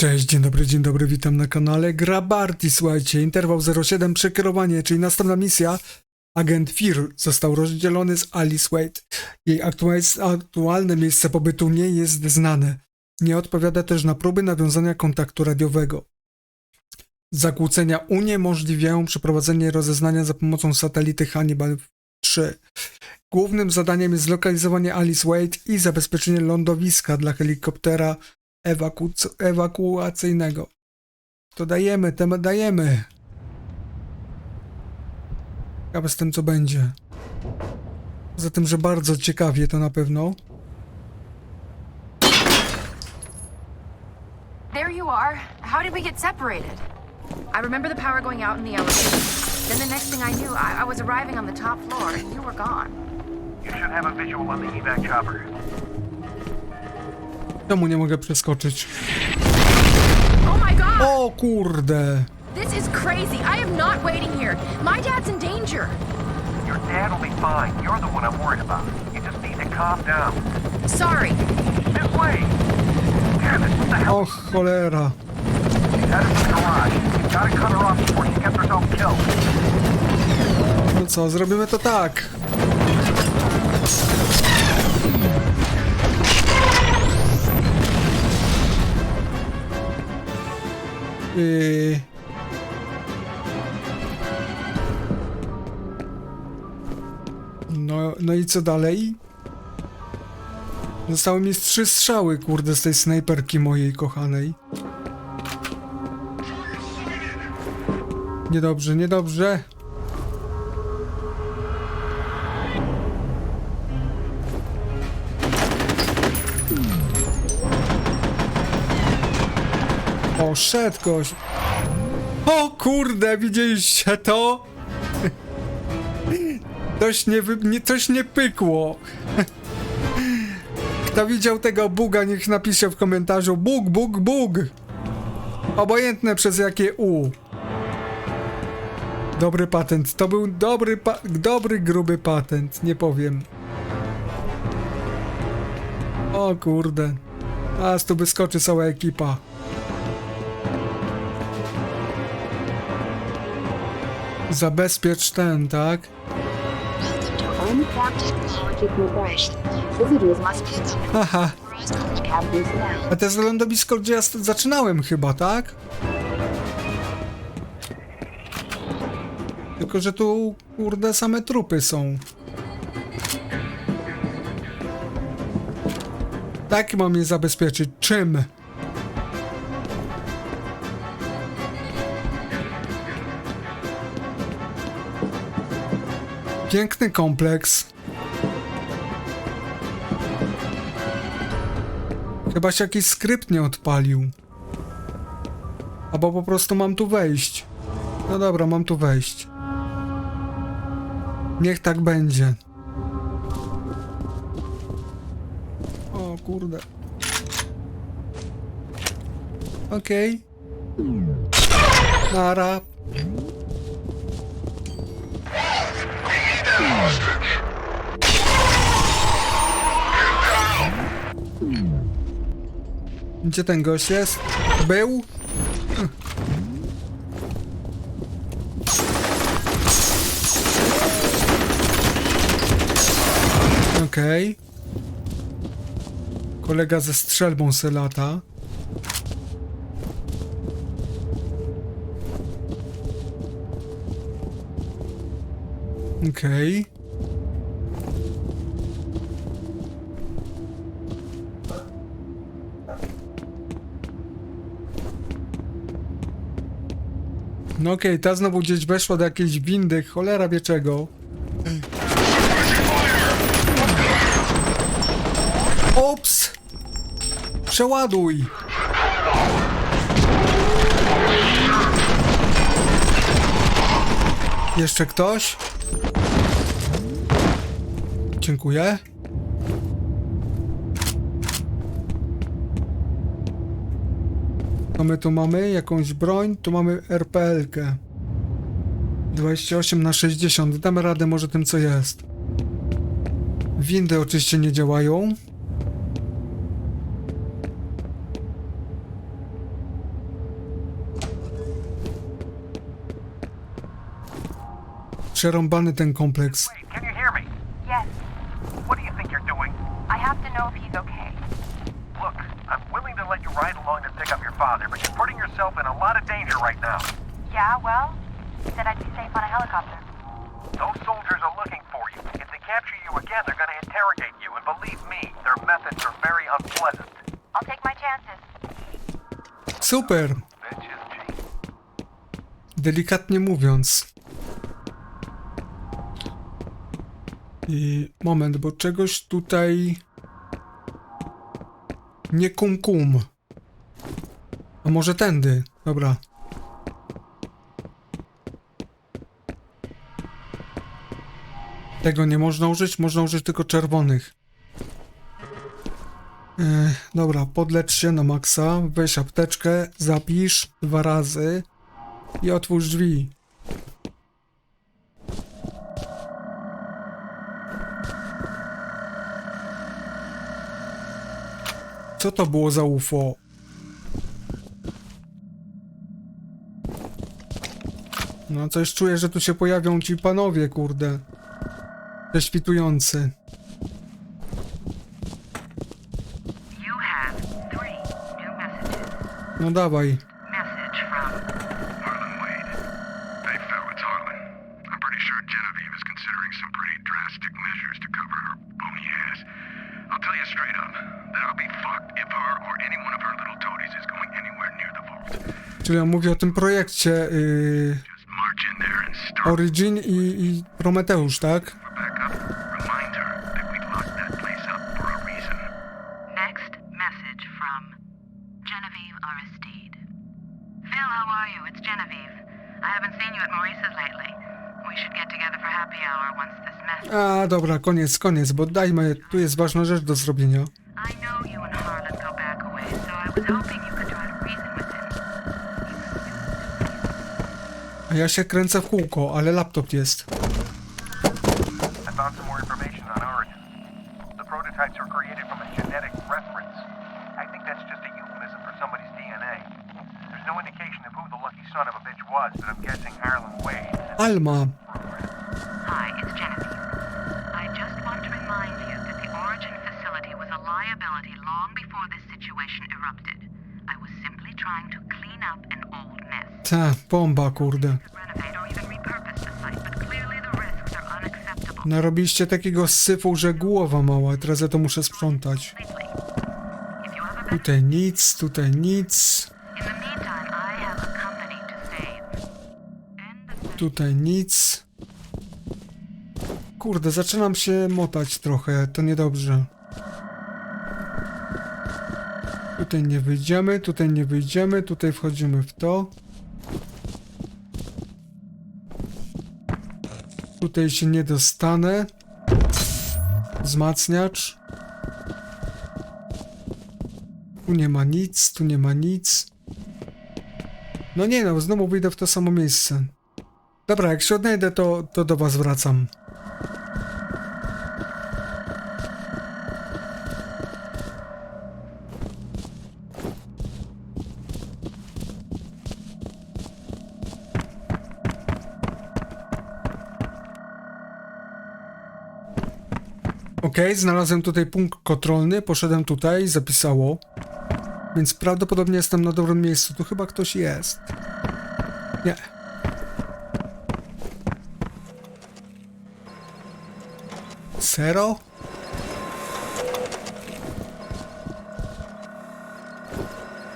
Cześć, dzień dobry, dzień dobry, witam na kanale Grabarty. Słuchajcie, interwał 07 przekierowanie, czyli następna misja. Agent Fear został rozdzielony z Alice Wade. Jej aktual- aktualne miejsce pobytu nie jest znane. Nie odpowiada też na próby nawiązania kontaktu radiowego. Zakłócenia uniemożliwiają przeprowadzenie rozeznania za pomocą satelity Hannibal 3. Głównym zadaniem jest zlokalizowanie Alice Wade i zabezpieczenie lądowiska dla helikoptera ewaku- ewakuacyjnego. To dajemy, temat dajemy. Ciekawe z tym, co będzie. Poza tym, że bardzo ciekawie to na pewno. There you are. How did we get separated? I remember the power going out in the elevator. Then the next thing I knew, I, I was arriving on the top floor and you were gone. You should have a visual on the evac chopper. Czemu nie mogę przeskoczyć? Oh my god! O kurde! This is crazy. I am not waiting here. My dad's in danger. Your dad will be fine. You're the one I'm worried about. You just need to calm down. Sorry. This way! Damn it, what the hell? O cholera! Head into the garage. You've got to cut her off before she gets herself killed. No co, zrobimy to tak. Yy... No, no i co dalej? Zostały mi trzy strzały, kurde, z tej snajperki mojej kochanej. Niedobrze, niedobrze. O, szedł gość. O kurde, widzieliście to? Coś nie, nie, coś nie pykło. Kto widział tego buga, niech napisze w komentarzu bug, bug, bug. Obojętne przez jakie U. Dobry patent. To był dobry, dobry, gruby patent. Nie powiem. O kurde. Aż tu wyskoczy cała ekipa. Authorized college cabin personnel. A to jest lądowisko, gdzie ja zaczynałem chyba, tak? Tylko, że tu, kurde, same trupy są. Tak mam je zabezpieczyć. Czym? Piękny kompleks. Chyba się jakiś skrypt nie odpalił. Albo po prostu mam tu wejść. No dobra, mam tu wejść. Niech tak będzie. O kurde. Okej. Nara. Gdzie ten gość jest? Był? Okej. Kolega ze strzelbą se lata. Okej. No okej, ta znowu gdzieś weszła do jakiejś windy, cholera wie czego. Ops! Przeładuj! Jeszcze ktoś? Dziękuję. Co my tu mamy? Jakąś broń? Tu mamy RPL-kę. 28 na 60. Damy radę może tym, co jest. Windy oczywiście nie działają. Przerąbany ten kompleks. But you're putting yourself in a lot of danger right now. Yeah, well, he said I'd be safe on a helicopter. Those soldiers are looking for you. If they capture you again, they're going to interrogate you, and believe me, their methods are very unpleasant. I'll take my chances. Super! Delikatnie mówiąc. I moment, bo czegoś tutaj nie kum kum. A może tędy? Dobra. Tego nie można użyć, można użyć tylko czerwonych. E, dobra, podlecz się na maksa, weź apteczkę, zapisz dwa razy i otwórz drzwi. Co to było za UFO? No coś czuję, że tu się pojawią ci panowie, kurde. Messages. No dawaj. Czyli on mówi o tym projekcie yy, Just march in there and start Origin i, i Prometeusz, tak? next message from Genevieve Aristide. Phil, how are you? It's Genevieve. I haven't seen you at Maurice's lately. We should get together for happy hour once this mess. A, dobra, koniec, koniec, bo dajmy, tu jest ważna rzecz do zrobienia. I know you and Harlan go back a ways, so I was hoping ja się kręcę w kółko, ale laptop jest. I found some more information on Origin. The prototypes were created from a genetic reference. I think that's just a euphemism for somebody's DNA. There's no indication of who the lucky son of a bitch was, but I'm guessing Harlan Wade. Alma, Hi, it's Genevieve. I just want to remind you that the Origin facility was a liability long before this situation erupted. I was simply trying to clean up an old mess. ta, bomba, kurde. Renovate or even repurpose the site, but clearly the risks are unacceptable. Narobiliście takiego syfu, że głowa mała, teraz ja to muszę sprzątać. Tutaj nic, tutaj nic, tutaj nic. Kurde, zaczynam się motać trochę, to niedobrze. Tutaj nie wyjdziemy, tutaj nie wyjdziemy, tutaj wchodzimy w to. Tutaj się nie dostanę. Wzmacniacz. Tu nie ma nic, tu nie ma nic. No nie no, znowu wyjdę w to samo miejsce. Dobra, jak się odnajdę, to, to do was wracam. Ok, znalazłem tutaj punkt kontrolny, poszedłem tutaj, zapisało. Więc prawdopodobnie jestem na dobrym miejscu. Tu chyba ktoś jest. Nie. Zero?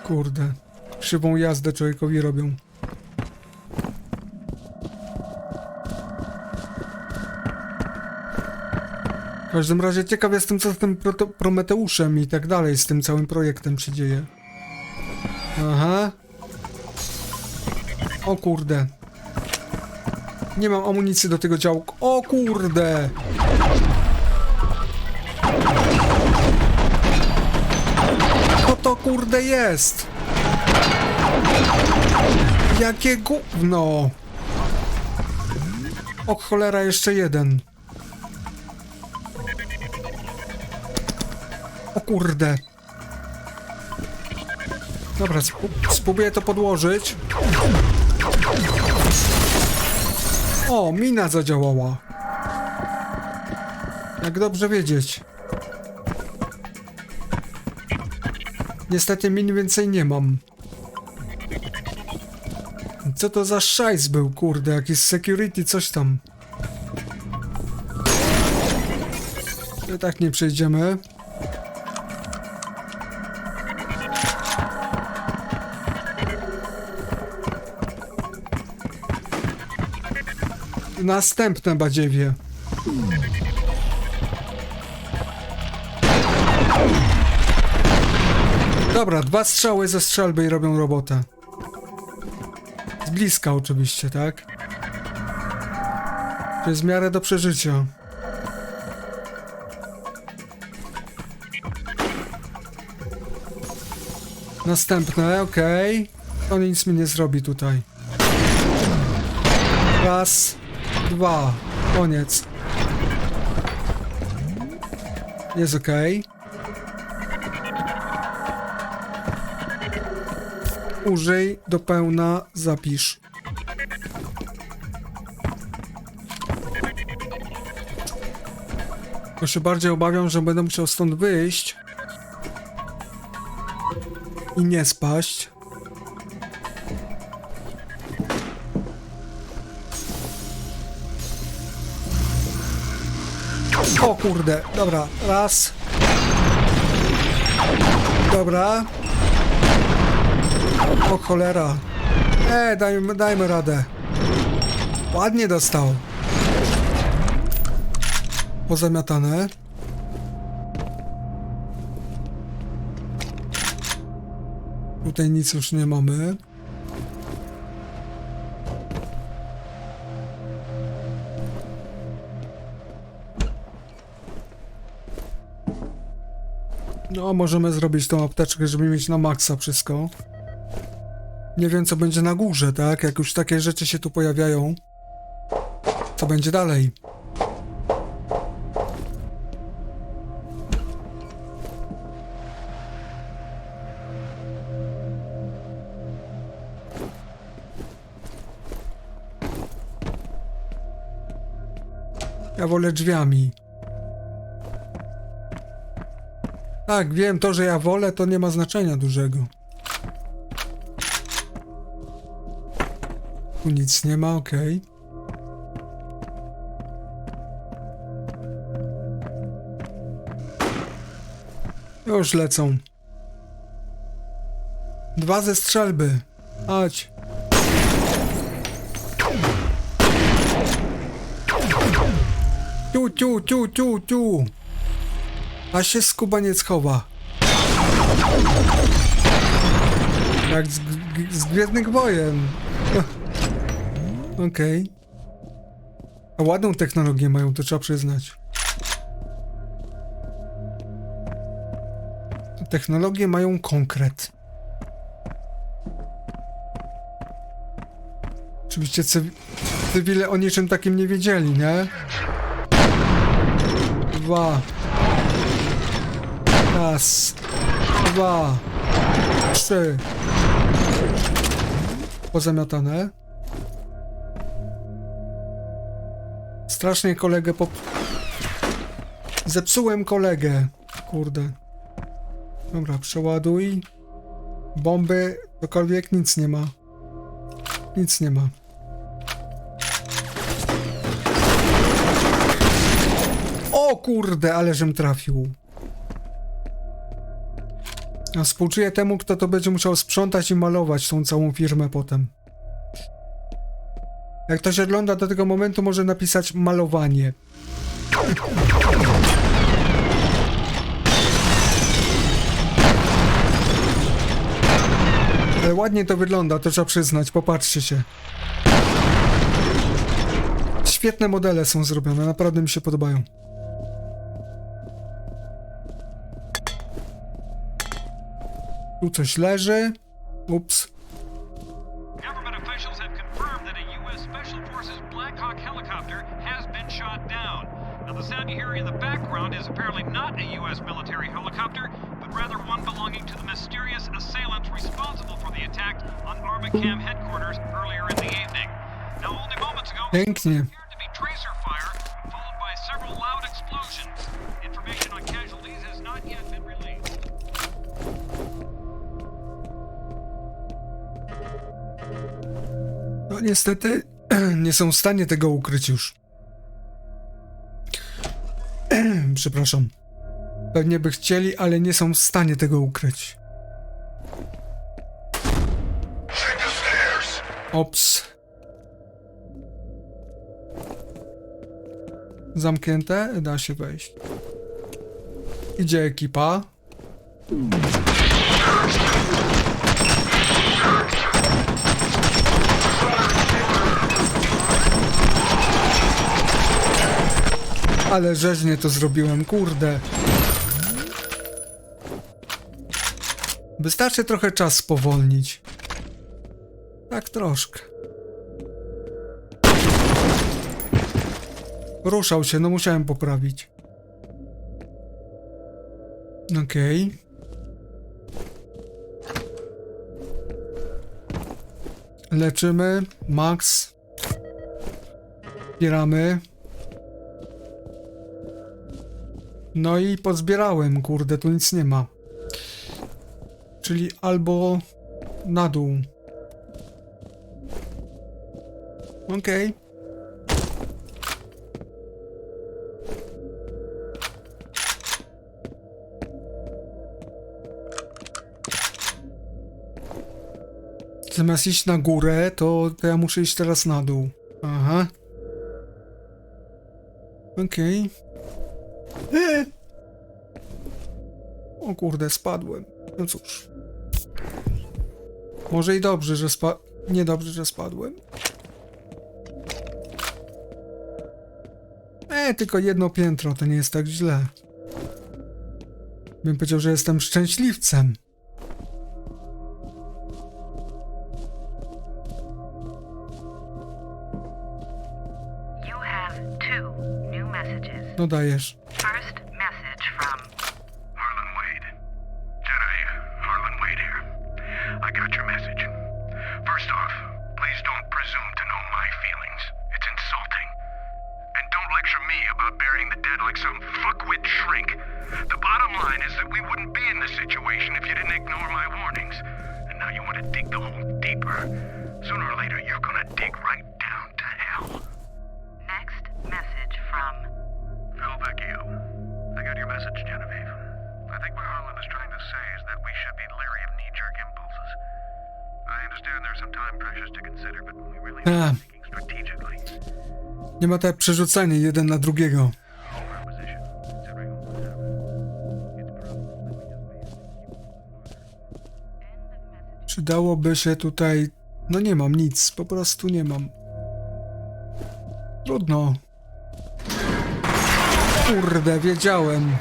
Kurde. Krzywą jazdę człowiekowi robią. W każdym razie ciekaw jestem, co z tym Prometeuszem i tak dalej, z tym całym projektem się dzieje. Aha. O kurde. Nie mam amunicji do tego działku. O kurde! Co to kurde jest? Jakie gówno! O cholera, jeszcze jeden. O kurde. Dobra, spró- spróbuję to podłożyć. O, mina zadziałała. Jak dobrze wiedzieć. Niestety min więcej nie mam. Co to za szajs był, kurde, jakiś security, coś tam. I tak nie przejdziemy. Następne badziewie. Dobra, dwa strzały ze strzelby i robią robotę. Z bliska oczywiście, tak? To jest w miarę do przeżycia. Następne, okej. To nic mi nie zrobi tutaj. Raz, dwa, koniec. Jest okej. Użyj do pełna, zapisz. Tylko się bardziej obawiam, że będę musiał stąd wyjść i nie spaść. O kurde, dobra, raz. Dobra. O cholera. E, dajmy, dajmy radę. Ładnie dostał. Pozamiatane. Tutaj nic już nie mamy. Możemy zrobić tą apteczkę, żeby mieć na maksa wszystko. Nie wiem, co będzie na górze, tak? Jak już takie rzeczy się tu pojawiają. Co będzie dalej? Ja wolę drzwiami. Tak, wiem, to, że ja wolę, to nie ma znaczenia dużego. Tu nic nie ma, okej. Już lecą. Dwa ze strzelby. Chodź. Tu, tu, tu, tu, tu. A się skubaniec chowa. Jak z, z Gwiezdnych Wojen. Okej. A ładną technologię mają, to trzeba przyznać. Technologie mają konkret. Oczywiście cyw- cywile o niczym takim nie wiedzieli, nie? Dwa. Raz. Dwa. Trzy. Pozamiatane. Strasznie kolegę pop... Zepsułem kolegę. Kurde. Dobra, przeładuj. Bomby, cokolwiek, nic nie ma. Nic nie ma. O kurde, ale żem trafił. Ja współczuję temu, kto to będzie musiał sprzątać i malować tą całą firmę potem. Jak ktoś ogląda do tego momentu, może napisać malowanie. Ale ładnie to wygląda, to trzeba przyznać, popatrzcie się. Świetne modele są zrobione, naprawdę mi się podobają. Been shot down. Now, the sound you hear in the background is apparently not a U.S. military helicopter, but rather one belonging to the mysterious assailants responsible for the attack on Armacam headquarters earlier in the evening. Now, only moments ago, Pięknie. Niestety nie są w stanie tego ukryć już. Przepraszam. Pewnie by chcieli, ale nie są w stanie tego ukryć. Ops. Zamknięte? Da się wejść. Idzie ekipa. Ale rzeźnie to zrobiłem, kurde. Wystarczy trochę czas spowolnić. Tak troszkę. Ruszał się, no musiałem poprawić. Okej. Leczymy. Max. Zbieramy. No i pozbierałem, kurde, tu nic nie ma. Czyli albo na dół. Okej. Zamiast iść na górę, to, to ja muszę iść teraz na dół. Aha. Okej. E! O kurde, spadłem. No cóż. Może i dobrze, że spa... Niedobrze, że spadłem. E, tylko jedno piętro, to nie jest tak źle. Bym powiedział, że jestem szczęśliwcem. No dajesz. First off, please don't presume to know my feelings. It's insulting. And don't lecture me about burying the dead like some fuckwit shrink. The bottom line is that we wouldn't be in this situation if you didn't ignore my warnings. And now you want to dig the hole deeper. Sooner or later, you're gonna dig right down to hell. That we just may have to keep Przydałoby się tutaj. No nie mam nic, po prostu nie mam. Trudno. Kurde, wiedziałem.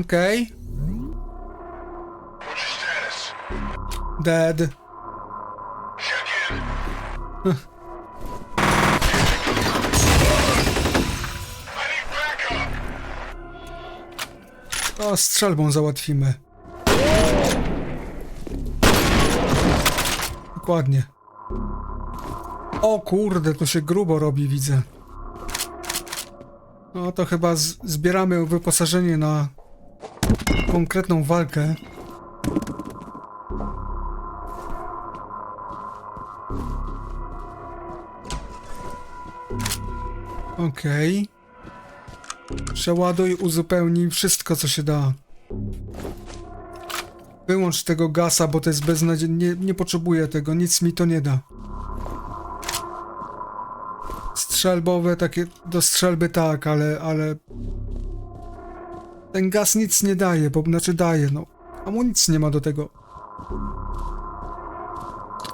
Okej. Dead. O, strzelbą załatwimy. Dokładnie. O kurde, to się grubo robi, widzę. No to chyba zbieramy wyposażenie na konkretną walkę. Okej. Przeładuj, uzupełnij wszystko, co się da. Wyłącz tego gasa, bo to jest beznadziejne. Nie, nie potrzebuję tego, nic mi to nie da. Strzelbowe, takie do strzelby tak, ale, ale... Ten gaz nic nie daje, bo znaczy daje, no. Amunicji nie ma do tego.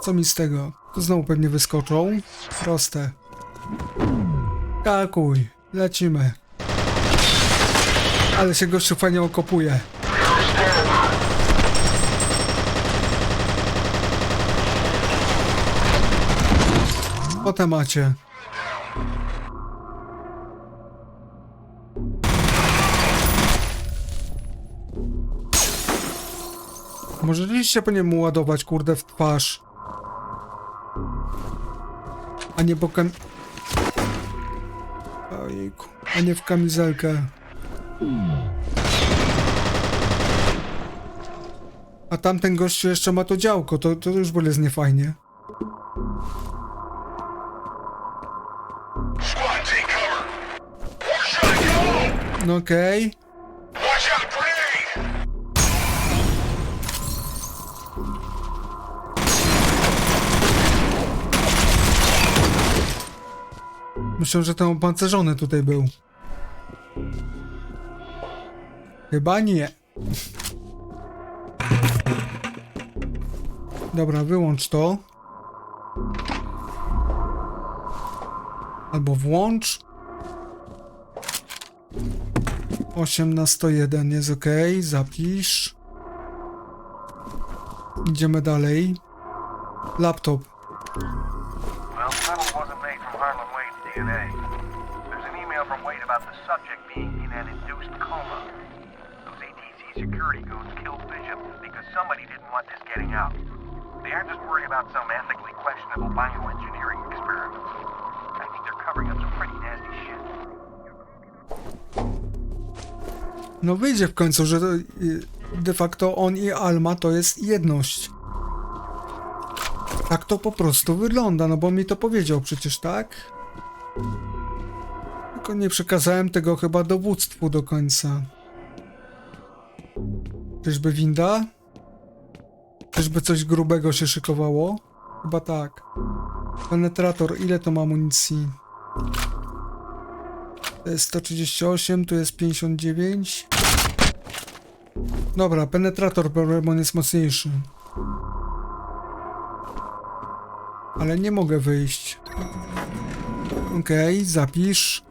Co mi z tego? To znowu pewnie wyskoczą. Proste. Kalkuj. Lecimy. Ale się gościu fajnie okopuje. Po temacie. Może rzeczywiście powinien ładować, kurde, w twarz. A nie po kam... Ojejku. A nie w kamizelkę. A tamten gościu jeszcze ma to działko, to, to już jest niefajnie. No okej. Watch Myślę, że ten opancerzony tutaj był. Chyba nie. Dobra, wyłącz to. Albo włącz. 8 na 101 jest ok. Zapisz. Idziemy dalej. Laptop. Well, the metal wasn't made from Harlan Wade's DNA. There's an email from Wade about the subject being in an induced coma. Those ATC security goons killed Bishop because somebody didn't want this getting out. They aren't just worried about some ethically questionable bioengineering experiment. I think they're covering up some pretty nasty shit. No wyjdzie w końcu, że y, de facto on i Alma to jest jedność. Tak to po prostu wygląda, no bo mi to powiedział przecież, tak? Tylko nie przekazałem tego chyba dowództwu do końca. Czyżby winda? Czyżby coś grubego się szykowało? Chyba tak. Penetrator, ile to ma amunicji? To jest 138, tu jest 59. Dobra, penetrator problem on jest mocniejszy. Ale nie mogę wyjść. Okej, zapisz.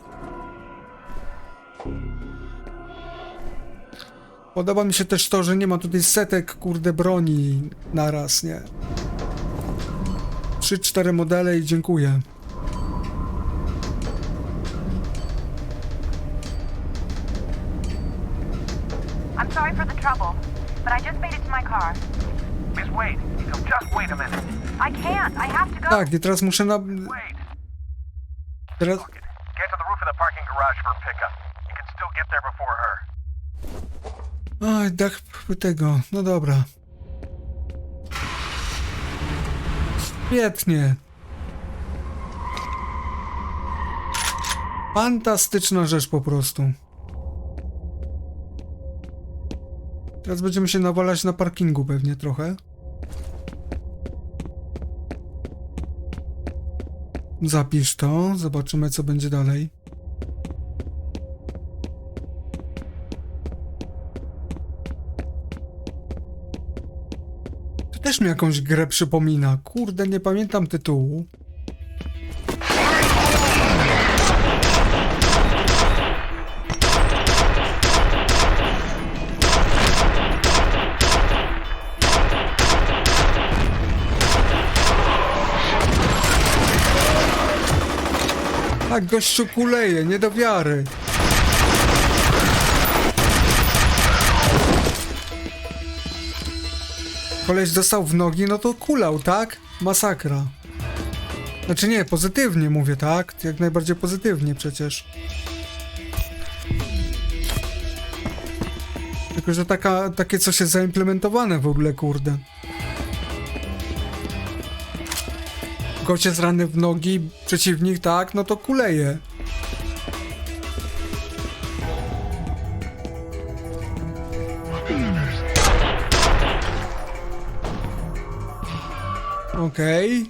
Podoba mi się też to, że nie ma tutaj setek, kurde, broni naraz, nie? 3-4 modele i dziękuję. I'm sorry for the trouble, but I just made it to my car. Miss Wade, just wait a minute. I can't. I have to go. Tak, i teraz muszę na... Wade, Teraz... fuck it. Get to the roof of the parking garage for a pickup. You can still get there before her. Oj, dach tego. No dobra. Świetnie. Fantastyczna rzecz po prostu. Teraz będziemy się nawalać na parkingu pewnie trochę. Zapisz to, zobaczymy co będzie dalej. To też mi jakąś grę przypomina. Kurde, nie pamiętam tytułu. Tak, gościu kuleje, nie do wiary. Koleś dostał w nogi, no to kulał, tak? Masakra. Znaczy nie, pozytywnie mówię, tak? Jak najbardziej pozytywnie przecież. Tylko, że taka, takie coś jest zaimplementowane w ogóle, kurde. Gość jest rany w nogi, przeciwnik, tak? No to kuleje. Okej.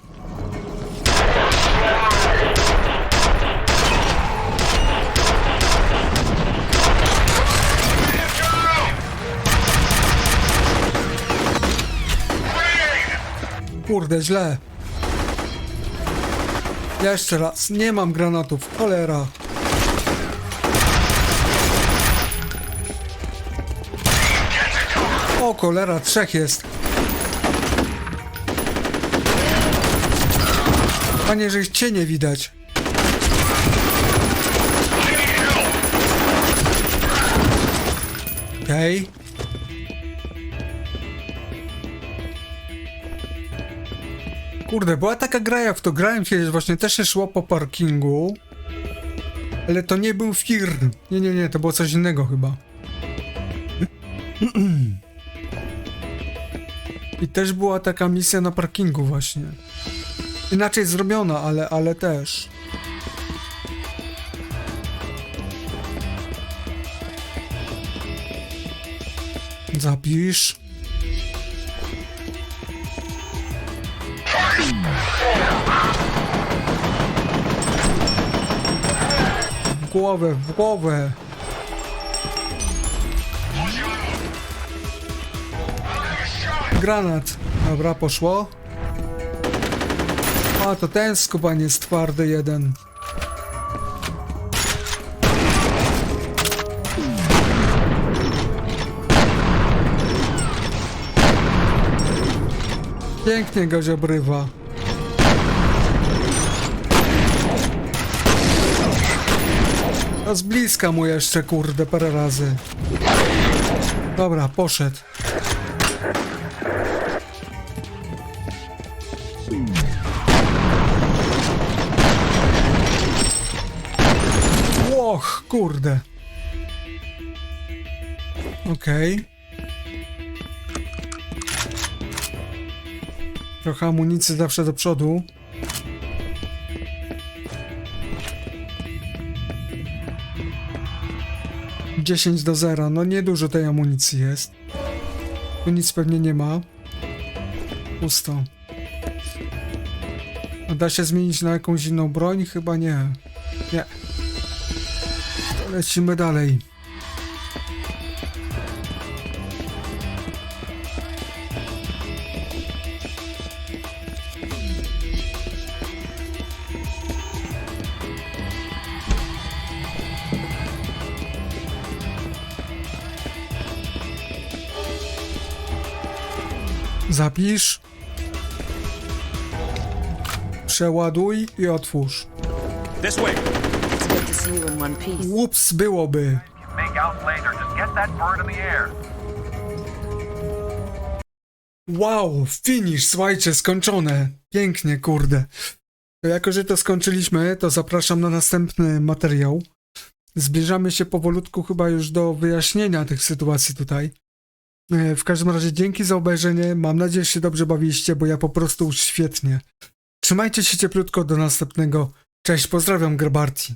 Kurde, źle. Jeszcze raz, nie mam granatów, cholera. O, cholera, trzech jest. Panie, że ich cienie widać. Okej. Kurde, była taka gra, w to grałem kiedyś, właśnie też się szło po parkingu. Ale to nie był firm. Nie, nie, nie, to było coś innego chyba. I też była taka misja na parkingu właśnie. Inaczej zrobiona, ale, ale też. Zapisz. Głowę, w głowę. Granat. Dobra, poszło. A, to ten skubaniec jest twardy jeden. Pięknie go obrywa. A z bliska mu jeszcze, kurde, parę razy. Dobra, poszedł. Łoch, kurde. Okej. Trochę amunicji zawsze do przodu. Dziesięć do zera. No niedużo tej amunicji jest. Tu nic pewnie nie ma. Pusto. Da się zmienić na jakąś inną broń? Chyba nie. Nie. Lecimy dalej. Zapisz. Przeładuj i otwórz. This way. It's good to see you in one piece. Ups, byłoby. Make out later. Just get that bird in the air. Wow, finish, słuchajcie, skończone. Pięknie, kurde. To jako, że to skończyliśmy, to zapraszam na następny materiał. Zbliżamy się powolutku chyba już do wyjaśnienia tych sytuacji tutaj. E, W każdym razie dzięki za obejrzenie. Mam nadzieję, że się dobrze bawiliście, bo ja po prostu świetnie. Trzymajcie się cieplutko do następnego. Cześć, pozdrawiam Grabarti.